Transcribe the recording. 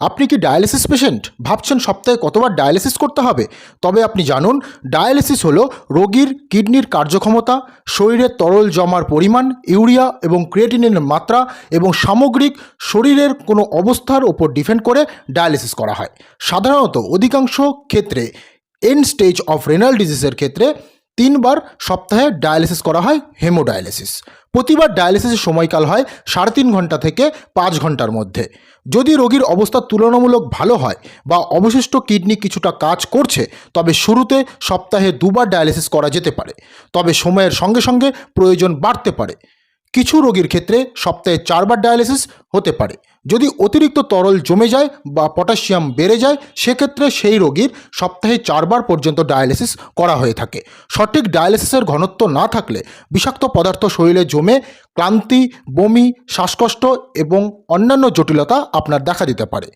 আপনি কি dialysis patient ভাবছেন সপ্তাহে কতবার ডায়ালিসিস করতে হবে? তবে আপনি জানুন ডায়ালিসিস হলো রোগীর কিডনির কার্যক্ষমতা শরীরে তরল জমার পরিমাণ, ইউরিয়া এবং ক্রিয়েটিনের মাত্রা এবং সামগ্রিক শরীরের কোনো অবস্থার ওপর ডিপেন্ড করে ডায়ালিসিস করা হয়। সাধারণত অধিকাংশ ক্ষেত্রে এন্ড স্টেজ অফ রেনাল ডিজিজের ক্ষেত্রে তিনবার সপ্তাহে ডায়ালিসিস করা হয় হেমোডায়ালিসিস। প্রতিবার ডায়ালিসিসের সময়কাল হয় সাড়ে তিন ঘণ্টা থেকে পাঁচ ঘণ্টার মধ্যে। যদি রোগীর অবস্থা তুলনামূলক ভালো হয় বা অবশিষ্ট কিডনি কিছুটা কাজ করছে, তবে শুরুতে সপ্তাহে দুবার ডায়ালিসিস করা যেতে পারে। তবে সময়ের সঙ্গে সঙ্গে প্রয়োজন বাড়তে পারে। কিছু রোগীর ক্ষেত্রে সপ্তাহে চারবার ডায়ালিসিস হতে পারে। যদি অতিরিক্ত তরল জমে যায় বা পটাশিয়াম বেড়ে যায়, সেক্ষেত্রে সেই রোগীর সপ্তাহে চারবার পর্যন্ত ডায়ালিসিস করা হয়ে থাকে। সঠিক ডায়ালিসিসের ঘনত্ব না থাকলে বিষাক্ত পদার্থ শরীরে জমে ক্লান্তি, বমি, শ্বাসকষ্ট এবং অন্যান্য জটিলতা আপনার দেখা দিতে পারে।